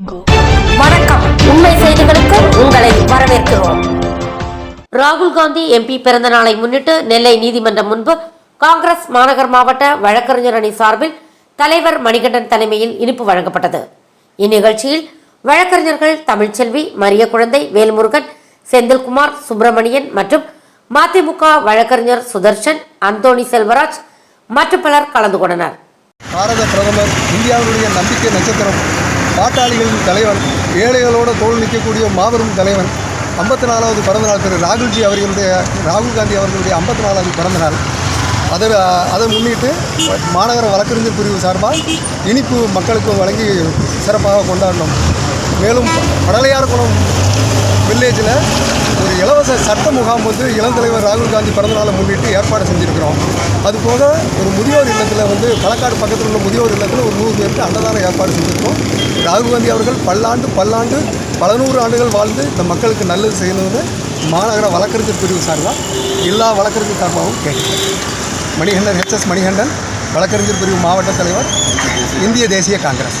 வணக்கம். உண்மை செய்திகளுக்கு உங்களை வரவேற்கிறோம். ராகுல் காந்தி எம்பி பிறந்த நாளை முன்னிட்டு நெல்லை நீதிமன்றம் முன்பு காங்கிரஸ் மாநகர் மாவட்ட வழக்கறிஞர் அணி சார்பில் தலைவர் மணிகண்டன் தலைமையில் இனிப்பு வழங்கப்பட்டது. இந்நிகழ்ச்சியில் வழக்கறிஞர்கள் தமிழ்ச்செல்வி மரிய குழந்தை வேல்முருகன் செந்தில்குமார் சுப்பிரமணியன் மற்றும் மதிமுக வழக்கறிஞர் சுதர்ஷன் அந்தோணி செல்வராஜ் மற்றும் பலர் கலந்து கொண்டனர். பாரத பிரதமர் இந்தியாவுடைய நம்பிக்கை நட்சத்திரம் பாட்டாளிகளின் தலைவன் ஏழைகளோட தோல் நிற்கக்கூடிய மாபெரும் தலைவன். ஐம்பத்தி நாலாவது பிறந்தநாள் திரு ராகுல்ஜி அவர்களுடைய ராகுல் காந்தி அவர்களுடைய ஐம்பத்தி நாலாவது பிறந்தநாள். அதை அதை முன்னிட்டு மாநகர வழக்கறிஞர் பிரிவு சார்பாக இனிப்பு மக்களுக்கு வழங்கி சிறப்பாக கொண்டாடினோம் மேலும் படலையார்குளம் வில்லேஜில் இலவச சட்ட முகாம் வந்து இளந்தலைவர் ராகுல் காந்தி பிறந்தநாளை முன்னிட்டு ஏற்பாடு செஞ்சுருக்கிறோம். அதுபோக ஒரு முதியோர் இல்லத்தில் வந்து களக்காடு பக்கத்தில் உள்ள முதியோர் இல்லத்தில் ஒரு நூறு பேருக்கு அன்னதான ஏற்பாடு செஞ்சுருக்கோம். ராகுல் காந்தி அவர்கள் பல்லாண்டு பல்லாண்டு பல நூறு ஆண்டுகள் வாழ்ந்து இந்த மக்களுக்கு நல்லது செய்யணும்னு மாநகர வழக்கறிஞர் பிரிவு சார்பாக எல்லா வழக்கறிஞர் சார்பாகவும் கேட்டுக்கிறேன். மணிகண்டன் ஹெச்எஸ் மணிகண்டன் வழக்கறிஞர் பிரிவு மாவட்ட தலைவர் இந்திய தேசிய காங்கிரஸ்.